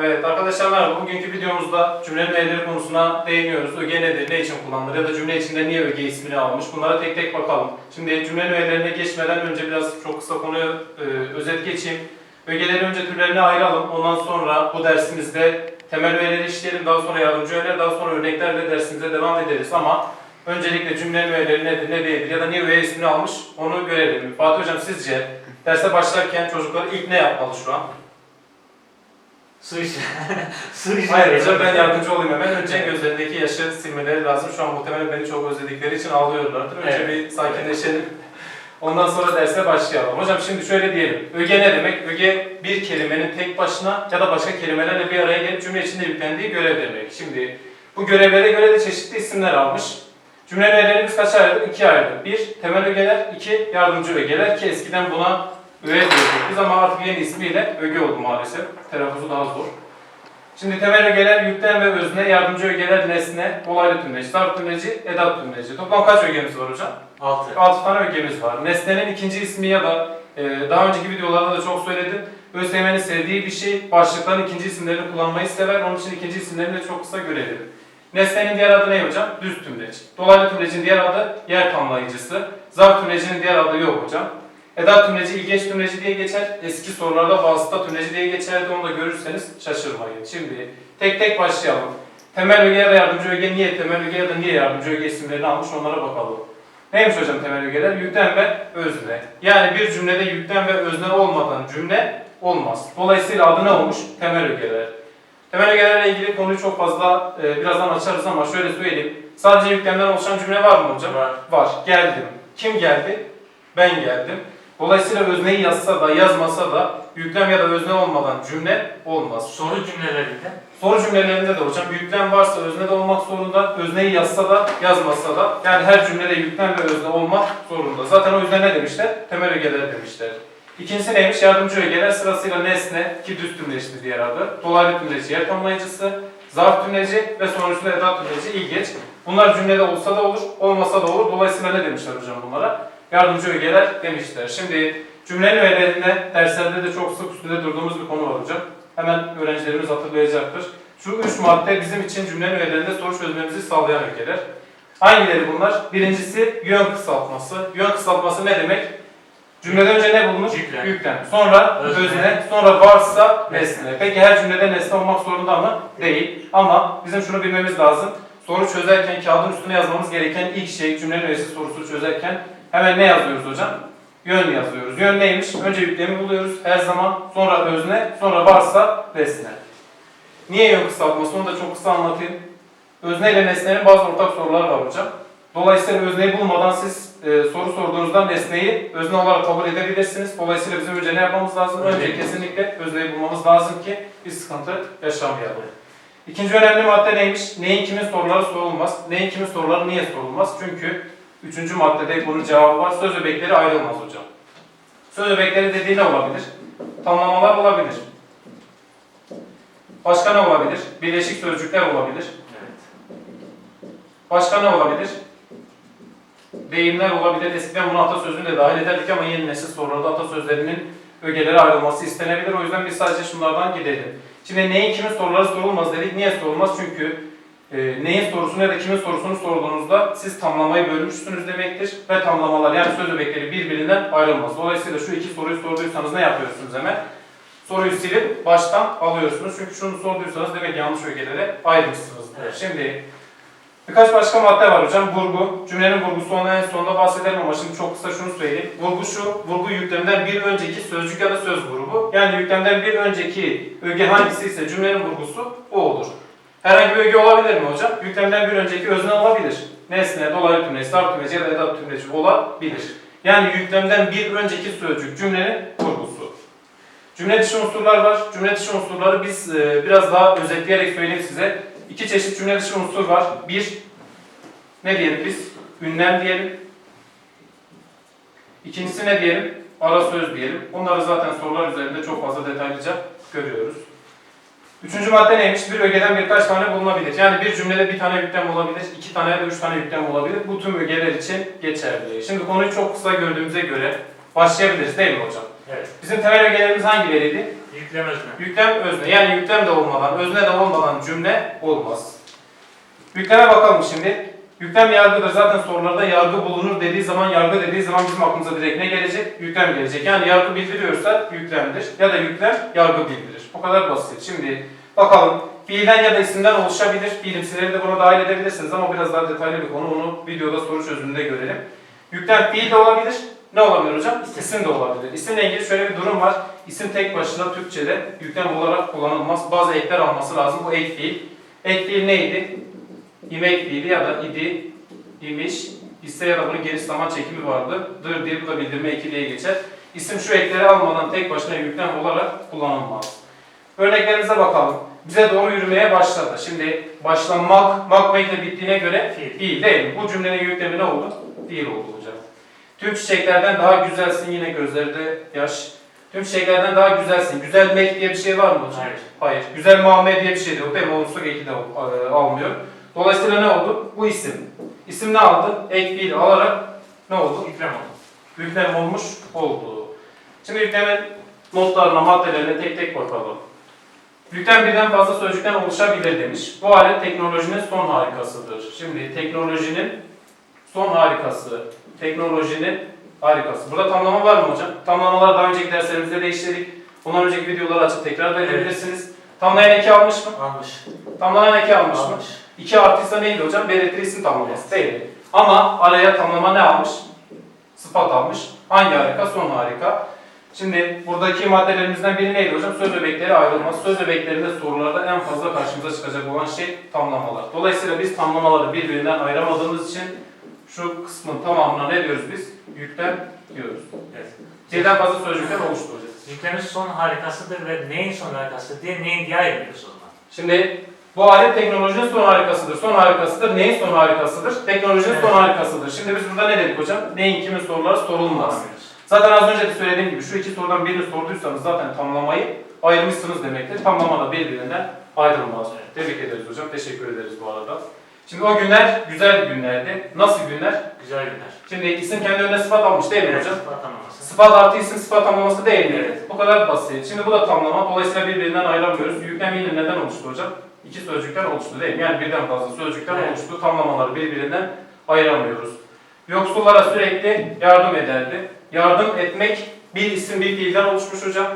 Evet arkadaşlar merhaba. Bugünkü videomuzda cümlenin öğeleri konusuna değiniyoruz. Öge nedir, ne için kullanılır ya da cümle içinde niye öge ismini almış bunlara tek tek bakalım. Şimdi cümlenin öğelerine geçmeden önce biraz çok kısa konuyu e, özet geçeyim. Ögeleri önce türlerine ayıralım. Ondan sonra bu dersimizde temel öğeleri işleyelim. Daha sonra yardımcı öğeler, daha sonra örneklerle dersimize devam ederiz. Ama öncelikle cümlenin öğeleri nedir, ne değildir ya da niye öğe ismini almış onu görelim. Fatih Hocam sizce derse başlarken çocuklar ilk ne yapmalı şu an? Su iç. Su iç. Hayır hocam ben yardımcı olayım hemen. Önce gözlerindeki yaşı silmeleri lazım. Şu an muhtemelen beni çok özledikleri için ağlıyorlardır. Önce Evet. bir sakinleşelim. Ondan sonra derse başlayalım. Hocam şimdi şöyle diyelim. Öge ne demek? Öge bir kelimenin tek başına ya da başka kelimelerle bir araya gelip cümle içinde yüklendiği görev demek. Şimdi bu görevlere göre de çeşitli isimler almış. Cümle öğelerini biz kaça ayırdık? İkiye ayırdık. Bir, temel ögeler. iki yardımcı ögeler ki eskiden buna öğe biz ama artık yeni ismiyle öge oldu maalesef. Telaffuzu daha zor. Şimdi temel ögeler yüklem ve özne, yardımcı ögeler nesne, olaylı tümleci, zarf tümleci, edat tümleci. Toplam kaç ögemiz var hocam? Altı. 6 tane ögemiz var. Nesnenin ikinci ismi ya da e, daha önceki videolarda da çok söyledim. ÖSYM'nin sevdiği bir şey, başlıkların ikinci isimlerini kullanmayı sever. Onun için ikinci isimlerini de çok kısa görelim. Nesnenin diğer adı ne hocam? Düz tümleç. Dolaylı tümlecin diğer adı yer tamlayıcısı. Zarf tümlecinin diğer adı yok hocam. Edat tümleci ilgeç tümleci diye geçer. Eski sorularda vasıta tümleci diye geçerdi. Onu da görürseniz şaşırmayın. Şimdi tek tek başlayalım. Temel öge ya da yardımcı öge niye temel öge ya da niye yardımcı öge isimlerini almış onlara bakalım. Neymiş hocam temel ögeler? Yüklem ve özne. Yani bir cümlede yüklem ve özne olmadan cümle olmaz. Dolayısıyla adı ne olmuş? Temel ögeler. Temel ögelerle ilgili konuyu çok fazla e, birazdan açarız ama şöyle söyleyeyim. Sadece yüklemden oluşan cümle var mı hocam? Var. Var. Geldim. Kim geldi? Ben geldim. Dolayısıyla özneyi yazsa da yazmasa da yüklem ya da özne olmadan cümle olmaz. Soru cümlelerinde Soru cümlelerinde de hocam yüklem varsa özne de olmak zorunda. Özneyi yazsa da yazmasa da yani her cümlede yüklem ve özne olmak zorunda. Zaten o yüzden ne demişler? Temel ögeler demişler. İkincisi neymiş? Yardımcı ögeler sırasıyla nesne ki düz tümleçti diğer adı. Dolaylı tümleci yer tamlayıcısı, zarf tümleci ve sonuncunda edat tümleci ilgeç. Bunlar cümlede olsa da olur, olmasa da olur. Dolayısıyla ne demişler hocam bunlara? Yardımcı ögeler demişler. Şimdi cümlenin öğelerinde derslerde de çok sık üstünde durduğumuz bir konu hocam. Hemen öğrencilerimiz hatırlayacaktır. Şu üç madde bizim için cümlenin öğelerinde soru çözmemizi sağlayan ögeler. Hangileri bunlar? Birincisi yön kısaltması. Yön kısaltması ne demek? Cümleden önce ne bulunur? Yüklem. Sonra Özne. özne, sonra varsa nesne. Peki her cümlede nesne olmak zorunda mı? Değil. Ama bizim şunu bilmemiz lazım. Soru çözerken kağıdın üstüne yazmamız gereken ilk şey cümlenin öğesi sorusu çözerken hemen ne yazıyoruz hocam? Yön yazıyoruz. Yön neymiş? Önce yüklemi buluyoruz her zaman. Sonra özne, sonra varsa nesne. Niye yön kısaltması? Onu da çok kısa anlatayım. Özne ile nesnenin bazı ortak sorular var hocam. Dolayısıyla özneyi bulmadan siz e, soru sorduğunuzda nesneyi özne olarak kabul edebilirsiniz. Dolayısıyla bizim önce ne yapmamız lazım? Önce kesinlikle özneyi bulmamız lazım ki bir sıkıntı yaşamayalım. İkinci önemli madde neymiş? Neyin kimin soruları sorulmaz. Neyin kimin soruları niye sorulmaz? Çünkü üçüncü maddede bunun cevabı var. Söz öbekleri ayrılmaz hocam. Söz öbekleri dediği ne olabilir? Tamlamalar olabilir. Başka ne olabilir? Birleşik sözcükler olabilir. Evet. Başka ne olabilir? Deyimler olabilir. Eskiden bunu atasözünü de dahil ederdik ama yeni nesil sorularda atasözlerinin ögeleri ayrılması istenebilir. O yüzden biz sadece şunlardan gidelim. Şimdi neyin kimin soruları sorulmaz dedik. Niye sorulmaz? Çünkü e, neyin sorusunu ya da kimin sorusunu sorduğunuzda siz tamlamayı bölmüşsünüz demektir. Ve tamlamalar yani söz öbekleri birbirinden ayrılmaz. Dolayısıyla şu iki soruyu sorduysanız ne yapıyorsunuz hemen? Soruyu silip baştan alıyorsunuz. Çünkü şunu sorduysanız demek yanlış ögelere ayırmışsınızdır. Evet. Şimdi Birkaç başka madde var hocam. Vurgu. Cümlenin vurgusu ona en sonunda bahsederim ama şimdi çok kısa şunu söyleyeyim. Vurgu şu, vurgu yüklemden bir önceki sözcük ya da söz grubu. Yani yüklemden bir önceki öge hangisi ise cümlenin vurgusu o olur. Herhangi bir öge olabilir mi hocam? Yüklemden bir önceki özne olabilir. Nesne, dolaylı tümleci, sarf tümleci ya da edat tümleci olabilir. Yani yüklemden bir önceki sözcük cümlenin vurgusu. Cümle dışı unsurlar var. Cümle dışı unsurları biz e, biraz daha özetleyerek söyleyeyim size. İki çeşit cümle dışı unsur var. Bir, ne diyelim biz? Ünlem diyelim. İkincisi ne diyelim? Ara söz diyelim. Bunları zaten sorular üzerinde çok fazla detaylıca görüyoruz. Üçüncü madde neymiş? Bir ögeden birkaç tane bulunabilir. Yani bir cümlede bir tane yüklem olabilir, iki tane ya da üç tane yüklem olabilir. Bu tüm ögeler için geçerli. Şimdi konuyu çok kısa gördüğümüze göre başlayabiliriz değil mi hocam? Evet. Bizim temel ögelerimiz hangileriydi? Yüklem özne. Yüklem özne. Yani yüklem de olmadan, özne de olmadan cümle olmaz. Yükleme bakalım şimdi. Yüklem yargıdır. Zaten sorularda yargı bulunur dediği zaman, yargı dediği zaman bizim aklımıza direkt ne gelecek? Yüklem gelecek. Yani yargı bildiriyorsa yüklemdir. Ya da yüklem yargı bildirir. O kadar basit. Şimdi bakalım. Fiilden ya da isimden oluşabilir. Fiilimsileri de buna dahil edebilirsiniz ama biraz daha detaylı bir konu. Onu videoda soru çözümünde görelim. Yüklem fiil de olabilir. Ne olabilir hocam? İsim de olabilir. İsimle ilgili şöyle bir durum var. İsim tek başına Türkçe'de yüklem olarak kullanılmaz. Bazı ekler alması lazım. Bu ek fiil. Ek fiil neydi? İmek fiili ya da idi, imiş, ise ya da bunun geniş zaman çekimi vardı. Dır diye bu da bildirme eki diye geçer. İsim şu ekleri almadan tek başına yüklem olarak kullanılmaz. Örneklerimize bakalım. Bize doğru yürümeye başladı. Şimdi başlamak, makmekle bittiğine göre Fiil. fiil değil mi? Bu cümlenin yüklemi ne oldu? Fiil oldu hocam. Tüm çiçeklerden daha güzelsin yine gözlerde yaş. Tüm çiçeklerden daha güzelsin. Güzelmek diye bir şey var mı hocam? Hayır. Hayır. Güzel muamele diye bir şey de yok değil mi? Olumsuz eki de e, almıyor. Dolayısıyla ne oldu? Bu isim. İsim ne aldı? Ek fiil alarak ne oldu? Yüklem oldu. Yüklem olmuş oldu. Şimdi yüklemin notlarına, maddelerine tek tek bakalım. Yüklem birden fazla sözcükten oluşabilir demiş. Bu alet teknolojinin son harikasıdır. Şimdi teknolojinin son harikası. Teknolojinin harikası. Burada tamlama var mı hocam? Tamlamaları daha önceki derslerimizde de işledik. Ondan önceki videoları açıp tekrar da edebilirsiniz. Tamlayan eki almış mı? Almış. Tamlayan eki almış mı? Almış. 2 artıysa neydi hocam? Belirtili isim tamlaması değil mi? Ama araya tamlama ne almış? Sıfat almış. Hangi harika? Son harika. Şimdi buradaki maddelerimizden biri neydi hocam? Söz öbekleri ayrılmaz. Söz öbeklerinde sorularda en fazla karşımıza çıkacak olan şey tamlamalar. Dolayısıyla biz tamlamaları birbirinden ayıramadığımız için şu kısmın tamamına ne diyoruz biz? Yüklem diyoruz. Evet. Birden fazla sözcükler oluştu hocam. Yüklemin son harikasıdır ve neyin son harikası diye neyin diye ayırmıyoruz o zaman. Şimdi bu alet teknolojinin son harikasıdır. Son harikasıdır. Neyin son harikasıdır? Teknolojinin Evet. son harikasıdır. Şimdi biz burada ne dedik hocam? Neyin kimin soruları sorulmaz. Zaten az önce de söylediğim gibi şu iki sorudan birini sorduysanız zaten tamlamayı ayırmışsınız demektir. Tamlama da birbirinden ayrılmaz. Evet. Tebrik ederiz hocam. Teşekkür ederiz bu arada. Şimdi o günler güzel günlerdi. Nasıl günler? Güzel günler. Şimdi isim kendi önüne sıfat almış değil mi Evet, hocam? sıfat tanımlaması. Sıfat artı isim sıfat tamlaması değil mi? Evet. Bu kadar basit. Şimdi bu da tamlama. Dolayısıyla birbirinden ayıramıyoruz. Yüklem yine neden oluştu hocam? İki sözcükten oluştu değil mi? Yani birden fazla sözcükten Evet. oluştu. Tamlamaları birbirinden ayıramıyoruz. Yoksullara sürekli yardım ederdi. Yardım etmek bir isim bir fiilden oluşmuş hocam.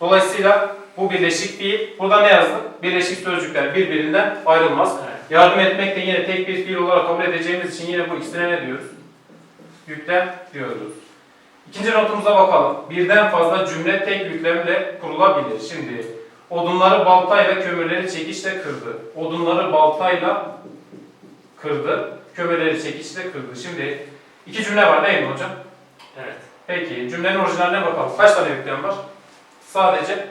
Dolayısıyla bu birleşik fiil. Burada ne yazdık? Birleşik sözcükler birbirinden ayrılmaz. Evet. Yardım etmek de yine tek bir fiil olarak kabul edeceğimiz için yine bu ikisine ne diyoruz? Yüklem diyoruz. İkinci notumuza bakalım. Birden fazla cümle tek yüklemle kurulabilir. Şimdi odunları baltayla kömürleri çekiçle kırdı. Odunları baltayla kırdı. Kömürleri çekiçle kırdı. Şimdi iki cümle var değil mi hocam? Evet. Peki cümlenin orijinaline bakalım. Kaç tane yüklem var? Sadece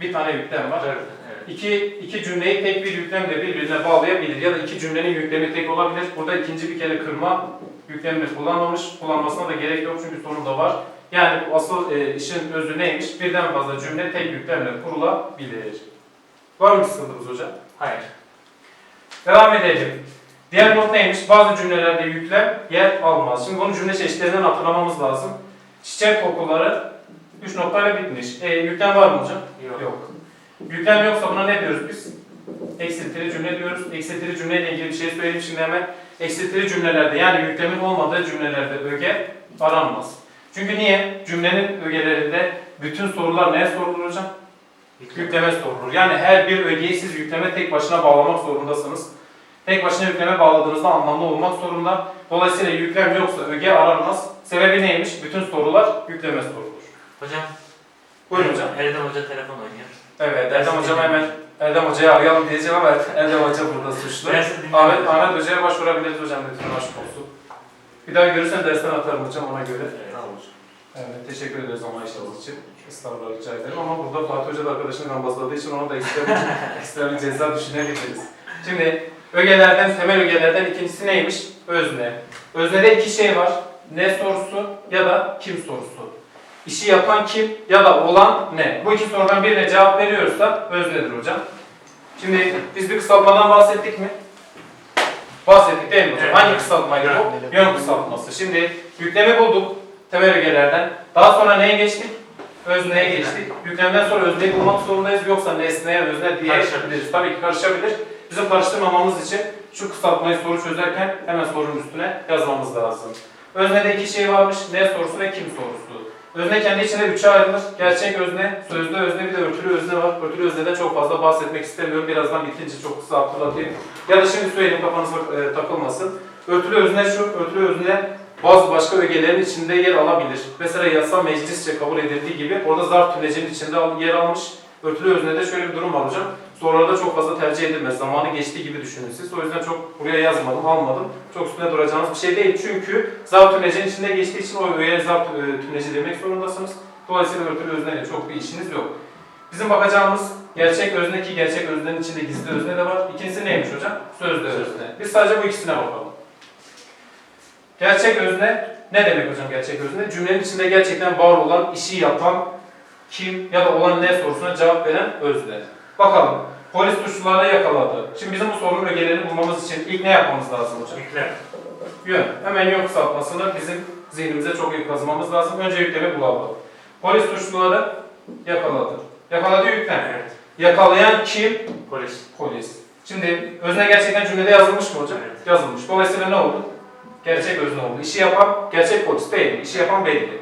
bir tane yüklem var. Dört. Evet. İki, iki cümleyi tek bir yüklemle birbirine bağlayabilir ya da iki cümlenin yüklemi tek olabilir. Burada ikinci bir kere kırma yüklemini kullanmamış. Kullanmasına da gerek yok çünkü sonunda var. Yani asıl e, işin özü neymiş? Birden fazla cümle tek yüklemle kurulabilir. Var mı sıkıntımız hocam? Hayır. Devam edelim. Diğer not neymiş? Bazı cümlelerde yüklem yer almaz. Şimdi bunu cümle çeşitlerinden hatırlamamız lazım. Çiçek kokuları 3 noktayla bitmiş. E, yüklem var mı hocam? Yok. Yok. Yüklem yoksa buna ne diyoruz biz? Eksiltili cümle diyoruz. Eksiltili cümleyle ilgili bir şey söyleyeyim şimdi hemen. Eksiltili cümlelerde yani yüklemin olmadığı cümlelerde öge aranmaz. Çünkü niye? Cümlenin ögelerinde bütün sorular neye sorulur hocam? Yükleme sorulur. Yani her bir ögeyi siz yükleme tek başına bağlamak zorundasınız. Tek başına yükleme bağladığınızda anlamlı olmak zorunda. Dolayısıyla yüklem yoksa öge aranmaz. Sebebi neymiş? Bütün sorular yükleme sorulur. Hocam. Buyurun hocam. Erdem Hoca telefon oynuyor. Evet, Erdem Hocam hemen Erdem Hoca'yı arayalım diyeceğim ama Erdem Hoca burada suçlu. Ahmet. Ahmet Hoca'ya başvurabiliriz hocam lütfen aşk olsun. Bir daha görürsen dersten atarım hocam ona göre. Evet. Tamam hocam. Evet, teşekkür ederiz anlayışınız için. Estağfurullah rica ederim ama burada Fatih Hoca da arkadaşını gambazladığı için ona da ekstra bir, ekstra bir ceza düşünebiliriz. Şimdi ögelerden, temel ögelerden ikincisi neymiş? Özne. Öznede iki şey var. Ne sorusu ya da kim sorusu. İşi yapan kim ya da olan ne? Bu iki sorudan birine cevap veriyorsa öznedir hocam. Şimdi biz bir kısaltmadan bahsettik mi? Bahsettik değil mi? Evet. Hangi kısaltmaydı bu? Yön. Yön kısaltması. Şimdi yüklemi bulduk temel ögelerden. Daha sonra neye geçtik? Özneye geçtik. Yüklemden sonra özneyi bulmak zorundayız. Yoksa nesneye özne diyebiliriz. Tabii ki karışabilir. Bizim karıştırmamamız için şu kısaltmayı soru çözerken hemen sorunun üstüne yazmamız lazım. Öznede iki şey varmış. Ne sorusu ve kim sorusu. Özne kendi içinde üçe ayrılır. Gerçek özne, sözlü özne bir de örtülü özne var. Örtülü özneden çok fazla bahsetmek istemiyorum. Birazdan bitince çok kısa hatırlatayım. Ya da şimdi söyleyeyim kafanıza e, takılmasın. Örtülü özne şu, örtülü özne bazı başka ögelerin içinde yer alabilir. Mesela yasa meclisçe kabul edildiği gibi orada zarf tümlecinin içinde yer almış. Örtülü öznede şöyle bir durum var hocam. Sorularda çok fazla tercih edilmez. Zamanı geçtiği gibi düşünün siz. O yüzden çok buraya yazmadım, almadım. Çok üstüne duracağınız bir şey değil. Çünkü zarf tümlecinin içinde geçtiği için o öğeye zarf e, tümleci demek zorundasınız. Dolayısıyla örtülü özneyle çok bir işiniz yok. Bizim bakacağımız gerçek özne ki gerçek öznenin içinde gizli özne de var. İkincisi neymiş hocam? Sözlü özne. Biz sadece bu ikisine bakalım. Gerçek özne ne demek hocam gerçek özne? Cümlenin içinde gerçekten var olan, işi yapan, kim ya da olan ne sorusuna cevap veren özne. Bakalım. Polis suçluları yakaladı. Şimdi bizim bu sorunun ögelerini bulmamız için ilk ne yapmamız lazım hocam? Yüklem. Yön. Hemen yön kısaltmasını bizim zihnimize çok iyi kazımamız lazım. Önce yüklemi bulalım. Polis suçluları yakaladı. Yakaladı yüklem. Evet. Yakalayan kim? Polis. Polis. Şimdi özne gerçekten cümlede yazılmış mı hocam? Evet. Yazılmış. Dolayısıyla ne oldu? Gerçek özne oldu. İşi yapan gerçek polis değil. İşi yapan belli.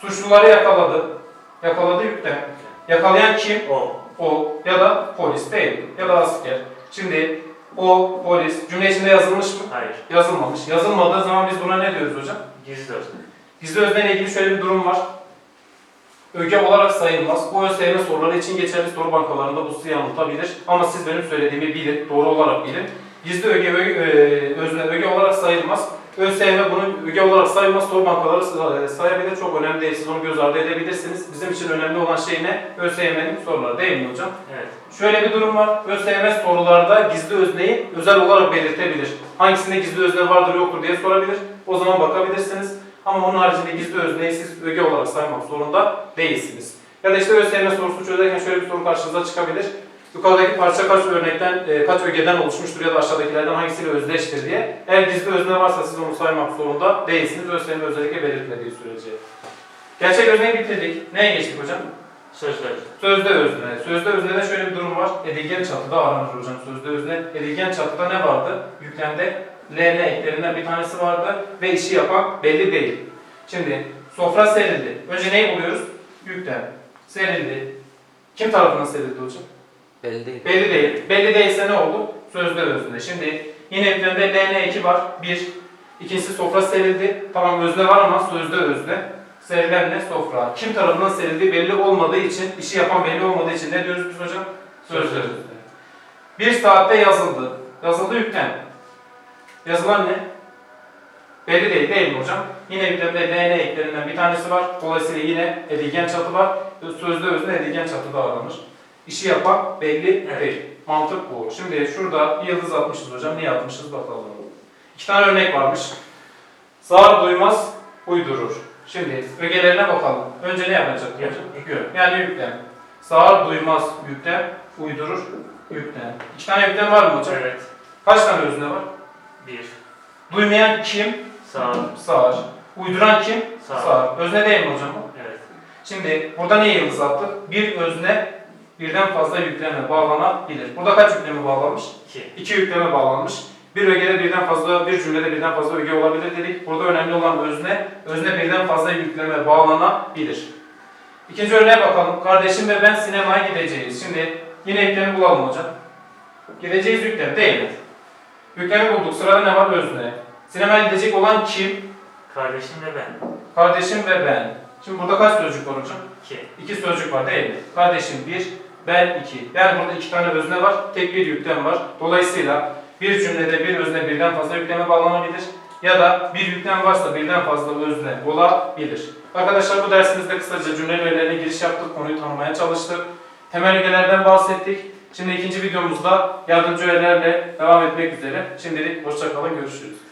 Suçluları yakaladı. Yakaladı yüklem. Yakalayan kim? O. O ya da polis değil. Ya da asker. Şimdi o polis cümle içinde yazılmış mı? Hayır. Yazılmamış. Yazılmadığı zaman biz buna ne diyoruz hocam? Gizli özne. Gizli özneyle ilgili şöyle bir durum var. Öge olarak sayılmaz. Bu ÖSYM soruları için geçerli soru bankalarında bu sizi yanıltabilir. Ama siz benim söylediğimi bilin, doğru olarak bilin. Gizli öge, öge özne öge olarak sayılmaz. ÖSYM bunu öge olarak sayılmaz, soru bankaları say- sayabilir. Çok önemli değil, siz onu göz ardı edebilirsiniz. Bizim için önemli olan şey ne? ÖSYM'nin soruları değil mi hocam? Evet. Şöyle bir durum var. ÖSYM sorularda gizli özneyi özel olarak belirtebilir. Hangisinde gizli özne vardır yoktur diye sorabilir. O zaman bakabilirsiniz. Ama onun haricinde gizli özneyi siz öge olarak saymak zorunda değilsiniz. Ya da işte ÖSYM sorusu çözerken şöyle bir soru karşınıza çıkabilir. Yukarıdaki parça kaç örnekten, e, kaç ögeden oluşmuştur ya da aşağıdakilerden hangisiyle özdeştir diye. Eğer gizli özne varsa siz onu saymak zorunda değilsiniz. ÖSYM özellikle belirtmediği sürece. Gerçek özneyi bitirdik. Neye geçtik hocam? Sözlü özne. Sözde özne. Sözde öznede şöyle bir durum var. Edilgen çatıda aranır hocam sözde özne. Edilgen çatıda ne vardı? Yüklemde LN eklerinden bir tanesi vardı ve işi yapan belli değil. Şimdi sofra serildi. Önce neyi buluyoruz? Yüklem. Serildi. Kim tarafından serildi hocam? Belli değil. Belli değil. Belli değilse ne oldu? Sözde özne. Şimdi yine yüklemde LN2 var. Bir. İkincisi sofra serildi. Tamam özne var ama sözde özne. Serilen ne? Sofra. Kim tarafından serildiği belli olmadığı için, işi yapan belli olmadığı için ne diyoruz biz hocam? Sözde özne. Bir saatte yazıldı. Yazıldı yüklem. Yazılan ne? Belli değil değil mi hocam? Yine yüklemde LN eklerinden bir tanesi var. Dolayısıyla yine edilgen çatı var. Sözde özne edilgen çatıda aranır. İşi yapan belli Evet. değil. Mantık bu. Şimdi şurada bir yıldız atmışız hocam. Niye atmışız bakalım. İki tane örnek varmış. Sağır duymaz, uydurur. Şimdi ögelerine bakalım. Önce ne yapacak? Yüklem. Yani yüklem. Sağır duymaz, yüklem, uydurur, yüklem. İki tane yüklem var mı hocam? Evet. Kaç tane özne var? Bir. Duymayan kim? Sağ. Sağır. Uyduran kim? Sağır. Sağır. Özne değil mi hocam? Evet. Şimdi burada niye yıldız attık? Bir özne birden fazla yükleme bağlanabilir. Burada kaç yükleme bağlanmış? İki. İki yükleme bağlanmış. Bir ögede birden fazla, bir cümlede birden fazla öge olabilir dedik. Burada önemli olan özne, özne birden fazla yükleme bağlanabilir. İkinci örneğe bakalım. Kardeşim ve ben sinemaya gideceğiz. Şimdi yine yüklemi bulalım hocam. Gideceğiz yüklem değil mi? Yüklemi bulduk. Sırada ne var? Özne. Sinemaya gidecek olan kim? Kardeşim ve ben. Kardeşim ve ben. Şimdi burada kaç sözcük var hocam? İki. İki sözcük var değil mi? Kardeşim bir, ben iki. Yani burada iki tane özne var, tek bir yüklem var. Dolayısıyla bir cümlede bir özne birden fazla yükleme bağlanabilir. Ya da bir yüklem varsa birden fazla özne olabilir. Arkadaşlar bu dersimizde kısaca cümle öğelerine giriş yaptık, konuyu tanımaya çalıştık. Temel ögelerden bahsettik. Şimdi ikinci videomuzda yardımcı öğelerle devam etmek üzere. Şimdilik hoşçakalın, görüşürüz.